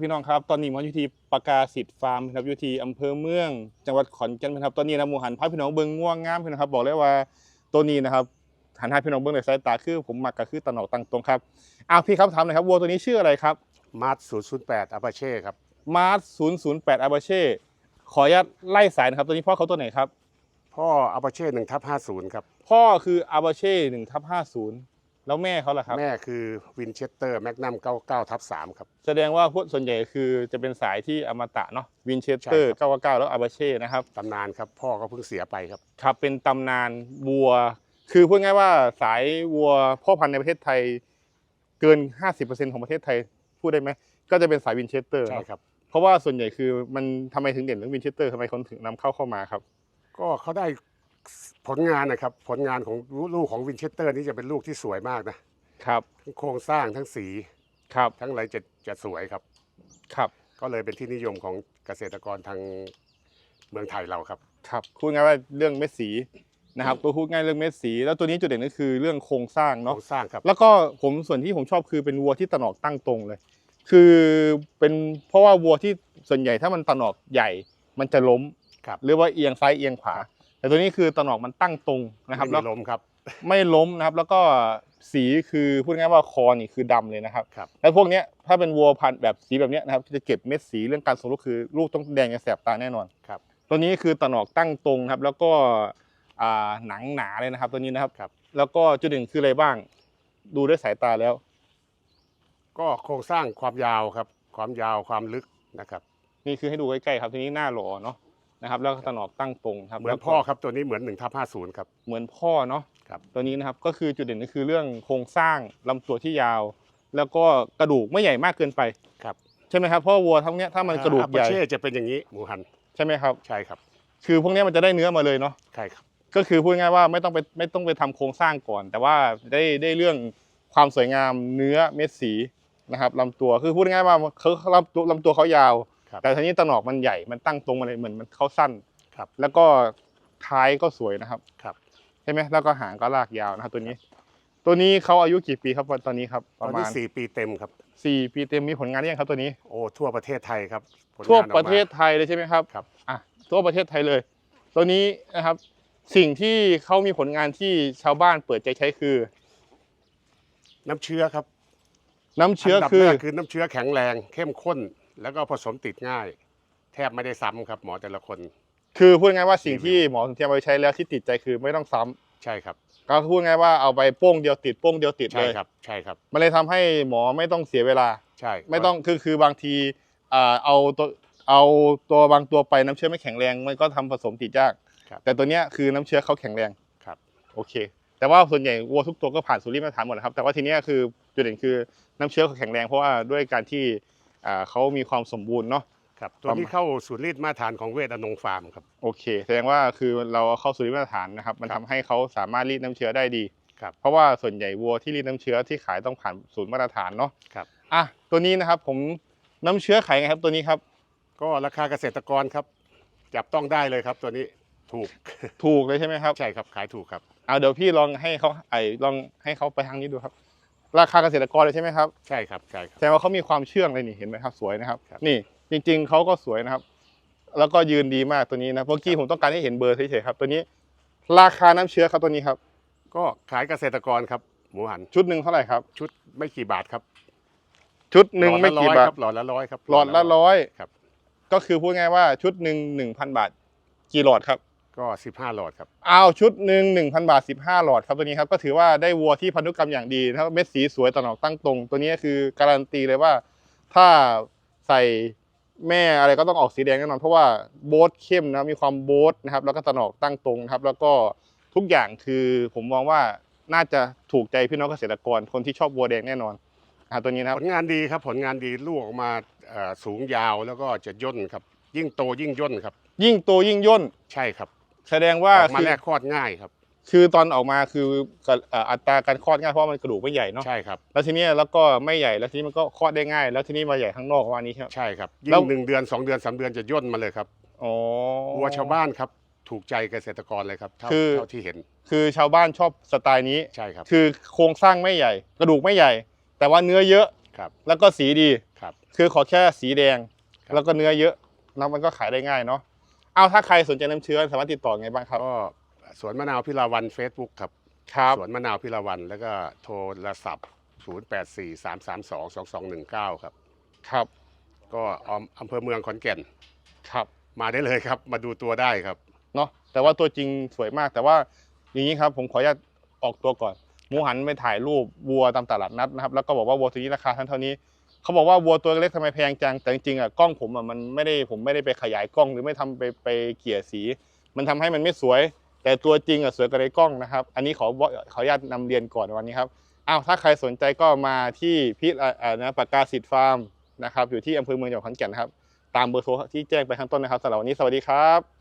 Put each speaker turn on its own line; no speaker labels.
พี่น้องครับตอนนี้หมออยู่ที่ปากาสิทธิ์ฟาร์มครับอยู่ที่อำเภอเมือง จังหวัดขอนแก่นครับตอนนี้นะหมูหันพาพี่น้องเบิ่งง่วงงามพี่น้องครับบอกเลยว่าตัวนี้นะครับหันให้พี่น้องเบิ่งในสายตาคือผมมักก็คือตะหนอกตังตรงครับอ้าวพี่ครับถามหน่อยครับวัวตัวนี้ชื่ออะไรครับ
มาร์ท008อาปาเช่ครับ
มาร์008อาบาเช่ขออนุญาตไล่สายนะครับตัวนี้พ่อเขาตัวไหนครับ
พ่ออาปาเช่1ทับ50ครับ
พ่อคืออาบาเช่หนึ่งทับห้าศูนย์ แล้วแม่เขาล่ะครับ
แม่คือวินเชสเตอร์แมกนัม99ทับ3ครับ
แสดงว่าพวกส่วนใหญ่คือจะเป็นสายที่อมตะเนาะวินเชสเตอร์
ใช่ครับ
999แล้วอาบาเช่นะครับ
ตำนานครับพ่อก็เพิ่งเสียไปครับ
ครับ เป็นตำนานวัว คือพูดง่ายว่าสายวัวพ่อพันธุ์ในประเทศไทยเกิน 50%ของประเทศไทยพูดได้ไหมก็จะเป็นสายวินเชสเตอร์
ใช่ครับ
เพราะว่าส่วนใหญ่คือมันทำไมถึงเด่นเรื่องวินเชสเตอร์ทำไมคนถึงนำเข้าเข้ามาครับ
ก็เขาได้ ผลงานนะครับผลงานของลูกของวินเชสเตอร์นี่จะเป็นลูกที่สวยมากนะครับทั้งโครงสร้างทั้งสี
ครับ
ทั้งอะไรจะจะสวยครับ
ครับ
ก็เลยเป็นที่นิยมของเกษตรกรทางเมืองไทยเราครับ
ครับพูดง่ายว่าเรื่องเม็ดสีนะครับตัวพูดง่ายเรื่องเม็ดสี แล้วตัวนี้จุดเด่นก็คือเรื่องโครงสร้าง
โคร
เนาะ
งสร้างครับ
แล้วก็ผมส่วนที่ผมชอบคือเป็นวัวที่ตะหนอกตั้งตรงเลย คือเป็นเพราะว่าวัวที่ส่วนใหญ่ถ้ามันตะหนอกใหญ่ มันจะล้ม
ครับ
หรือว่าเอียงซ้ายเอียงขวา
ครับ
แต่ตัวนี้คือตะหนอกมันตั้งตรงนะครับ
ไม่
แล้ว
มีลมครับ
ไม่ล้มนะครับ แล้วก็สีคือพูดง่ายว่าคอนี่คือดำเลยนะครับ
ครับ
แล้วพวกเนี้ยถ้าเป็นวัวพันธุ์แบบสีแบบเนี้ยนะครับจะเก็บเม็ดสีเรื่องการส่งลูกคือ ลูกต้องแดงจะแสบตาแน่นอน
ครับ
ตัวนี้คือตะหนอกตั้งตรงครับ แล้วก็อ่าหนังหนาเลยนะครับ ตัวนี้นะครับ
ครับ
แล้วก็จุดเด่นคืออะไรบ้าง ดูด้วยสายตาแล้ว
ก็โครงสร้างความยาวครับ ความยาวความลึกนะครับ
นี่คือให้ดูใกล้ๆครับทีนี้หน้าหล่อเนาะ นะครับแล้วก็ตะหนอกตั้งตรงครับ
เหมือน
แล้วก็
พ่อครับตัวนี้เหมือน1ทับ50ครับ
เหมือนพ่อเนาะ
ครับ
ตัวนี้นะครับก็คือจุดเด่นก็คือเรื่องโครงสร้างลำตัวที่ยาว แล้วก็กระดูกไม่ใหญ่มากเกินไป
ครับ
ใช่ไหมครับเพราะวัวทั้งเนี้ยถ้ามันกระดูก
อา
ใหญ่
ปาเช่จะเป็นอย่างนี้หมูหัน
ใช่ไหมครับ
ใช่ครับ
คือพวกเนี้ยมันจะได้เนื้อมาเลยเนาะ
ใช่ครับ
ก็คือพูดง่ายๆว่าไม่ต้องไปไม่ต้องไปทำโครงสร้างก่อน แต่ว่าได้ได้เรื่องความสวยงามเนื้อเม็ดสีนะครับลำตัวคือพูดง่ายๆว่าเขาลำตัวลำตัวเขายาว
ครับ
แต่ทีนี้ตะหนอกมันใหญ่มันตั้งตรงมาเลยเหมือนมันเขาสั้น
ครับ
แล้วก็ท้ายก็สวยนะครับ
ครับ
ใช่ไหมแล้วก็หางก็ลากยาวนะครับตัวนี้ ตัวนี้เขาอายุกี่ปีครับตอนนี้ครับ
ต
ป
อน
ระมา
นี้
ณ
สี่ปีเต็มครับ
สี่ปีเต็มมีผลงานหรือยังครับตัวนี้
โอ้ทั่วประเทศไทยครับผล
ทั่ว
งานออกมา
ประเทศไทยเลยใช่ไหมครับ
ครับ
อะทั่วประเทศไทยเลย ตัวนี้นะครับ สิ่งที่เขามีผลงานที่ชาวบ้านเปิดใจใช้คือ
น้ำเชื้อครับ
น้ำเชื้อน
ดับ
คือ
แรกคือน้ำเชื้อแข็งแรง เข้มข้น แล้วก็ผสมติดง่าย แทบไม่ได้ซ้ำครับหมอแต่ละคน
คือพูดง่ายว่าสิ่ง
รีวิว
ที่หมอสุนเทียมเอาไปใช้แล้วที่ติดใจคือไม่ต้องซ้ำ
ใช่ครับ
ก็พูดง่ายว่าเอาไปโป้งเดียวติดโป้งเดียวติด
ใช่
เลย
ครับ ใช่ครับ
มันเลยทำให้หมอไม่ต้องเสียเวลา
ใช่
ไม่ต้องคือคือบางทีอ่าเอาตัวเอาตัวบางตัวไปน้ำเชื้อไม่แข็งแรงมันก็ทำผสมติดยาก
ครับ
แต่ตัวเนี้ยคือน้ำเชื้อเขาแข็งแรง
ครับ
โอเค แต่ว่าส่วนใหญ่วัวทุกตัวก็ผ่านสูตรรีมาตรฐานหมดนะครับแต่ว่าทีเนี้ยคือจุดเด่นคือน้ำเชื้อเขาแข็งแรงเพราะว่าด้วยการที่อ่า เขามีความสมบูรณ์เนาะ
ครับตัวนี้เข้าศูนย์รีดมาตรฐานของเวทอนงฟาร์มครับ
โอเค แสดงว่าคือเราเอาเข้าสูตรรีมาตรฐานนะครับ มัน
ครั
ทำ
บ
ให้เขาสามารถรีดน้ำเชื้อได้ดี
ครับ
เพราะว่าส่วนใหญ่วัวที่รีดน้ำเชื้อที่ขายต้องผ่านศูนย์มาตรฐานเนาะ
ครับ
อะตัวนี้นะครับผมน้ำเชื้อขายไงครับตัวนี้ครับ
ก็ราคาเกษตรกรครับ จับต้องได้เลยครับตัวนี้ถูก
ถูกเลยใช่ไหมครับ
ใช่ครับขายถูกครับ
เอาเดี๋ยวพี่ลองให้เขาไอ้ลองให้เขาไปทางนี้ดูครับ ราคาเกษตรกรเลยใช่ไหมครับ
ใช่ครับใช่ครับ
แสดงว่าเขามีความเชื่องเลยนี่เห็นไหมครับ สวยนะครับ
ครับ
นี่จริง ๆเขาก็สวยนะครับ แล้วก็ยืนดีมากตัวนี้นะเมื่อกี้ผมต้องการให้เห็นเบอร์เฉยๆครับ ตัวนี้ ราคาน้ำเชื้อครับตัวนี้ครับ
ก็ขายเกษตรกรครับหมูหัน
ชุดหนึ่งเท่าไหร่ครับ
ชุดไม่กี่บาทครับ
ชุดหนึ่ง
ลอด
ไม่
ละ
กี่
ร้อย
บาท
ครับหลอดละร้อยครับ
หลอดละร้อย
ครับ
ก็คือพูดง่ายว่าชุดหนึ่งหนึ่งพันบาท กี่หลอดครับ
ก็สิบห้าหลอดครับ
เอาชุดหนึ่งหนึ่งพันบาทสิบห้าหลอดครับตัวนี้ครับก็ถือว่าได้วัวที่พันธุกรรมอย่างดีนะครับเม็ดสีสวยตอนออกตั้งตรง ตัวนี้คือการันตีเลยว่า ถ้าใส่แม่อะไรก็ต้องออกสีแดงแน่นอนเพราะว่าโบสเข้มนะมีความโบสนะครับแล้วก็ตอนออกตั้งตรงนะครับแล้วก็ทุกอย่างคือผมมองว่าน่าจะถูกใจพี่น้องเกษตรกรคนที่ชอบวัวแดงแน่นอนนะครับตัวนี้นะครับ
ผลงานดีครับผลงานดีลูกออกมาเอ่อสูงยาวแล้วก็จะย่นครับ ยิ่งโตยิ่งย่นครับ
ยิ่งโตยิ่งย่น
ใช่ครับ
แสดงว่า
ออกมา
คือ
แรกคลอดง่ายครับ
คือตอนออกมาคือเอ่ออัตราการคลอดง่ายเพราะว่ามันกระดูกไม่ใหญ่เนาะ
ใช่ครับ
แล้วทีนี้แล้วก็ไม่ใหญ่แล้วทีนี้มันก็คลอดได้ง่าย แล้วทีนี้มาใหญ่ข้างนอกว่านี้ครับ
ใช่ครับ
แล้
ยิ่
ว
งหนึ่งเดือนสองเดือนสามเดือนจะย่นมาเลยครับ
อ๋อ
วัวชาวบ้านครับถูกใจเกษตรกรเลยครับเท่า
คือ
เท่าที่เห็น
คือชาวบ้านชอบสไตล์นี้
ใช่ครับ
คือโครงสร้างไม่ใหญ่ กระดูกไม่ใหญ่ แต่ว่าเนื้อเยอะ
ครับ
แล้วก็สีดี
ครับ
คือขอแค่สีแดง
ครับ
แล้วก็เนื้อเยอะนะมันก็ขายได้ง่ายเนาะ เอาถ้าใครสนใจน้ำเชื้อสามารถติดต่อไงบ้างครับ
ก็สวนมะนาวพิลาวัน Facebook ครับ
ครับ
สวนมะนาวพิลาวัน แล้วก็โทรศัพท์ 0843322219 ครับ
ครับ
ก็ออมอำเภอเมืองขอนแก่น
ครับ
มาได้เลยครับ มาดูตัวได้ครับ
เนาะแต่ว่าตัวจริงสวยมากแต่ว่าอย่างนี้ครับผมขออนุญาตออกตัวก่อนหมูหันไปถ่ายรูปวัวตามตลาดนัดนะครับ แล้วก็บอกว่าวัวตัวนี้ราคาเท่าเท่านี้ เขาบอกว่าวัวตัวเล็กทำไมแพงจังแต่จริงๆอะกล้องผมอะมันไม่ได้ผมไม่ได้ไปขยายกล้องหรือไม่ทำไปไปเกลี่ยสี มันทำให้มันไม่สวย แต่ตัวจริงอะสวยกว่าในกล้องนะครับ อันนี้ขอขออนุญาตนำเรียนก่อนวันนี้ครับอ้าวถ้าใครสนใจก็มาที่พิษอ่านะปากกาสิทธิ์ฟาร์มนะครับอยู่ที่อำเภอเมืองจังหวัดขอนแก่นนะครับตามเบอร์โทรที่แจ้งไปข้างต้นนะครับสำหรับวันนี้สวัสดีครับ